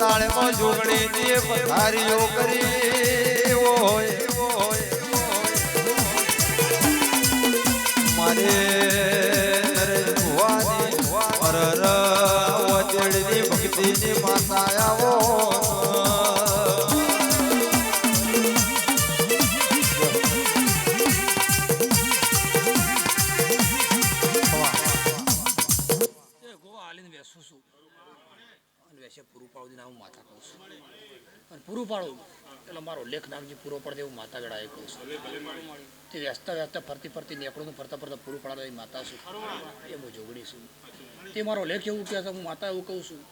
દાળમાં જોગણીની પથારીઓ કરી હોય મારે ભક્તિની માતા આવો. અને વેસે પૂરું પાડું દઈને હું માતા કહું છું. અને પૂરું પાડું એટલે મારો લેખ નામજી પૂરો પડે એવું માતા ગળાએ કહું છું. તે વ્યસ્તા વ્યસ્તા ફરતી ફરતી નીકળું ફરતા ફરતા પૂરું પાડવા એ માતા છું. એ હું જોગડી છું. તે મારો લેખ એવું કહે છે, હું માતા એવું કહું છું.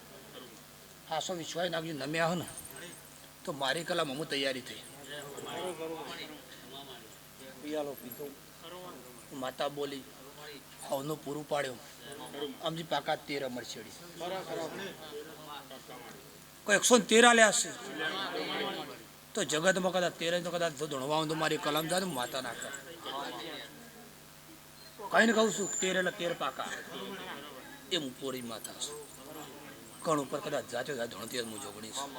આસો વિશ્વાસ નાખજો નમે આવો ને, તો મારી કલામ હું તૈયારી થઈ. પિયાલો પીધો. માતા બોલી હવનું પૂરું પાડ્યું આમજી પાકા તેર અમર છેડી કોઈ એકસો ને તેર આલ્યા હશે. તો જગતમાં કદાચ તેર તો કદાચ ધણવા તો મારી કલમ જાય માતા માતા નાખે કઈ ને કહું છું, તેર એટલે તેર પાકા. એ હું પોરી માતા છું. કણ ઉપર કદાચ જાચો જાય ધણતી હું જોગણીશ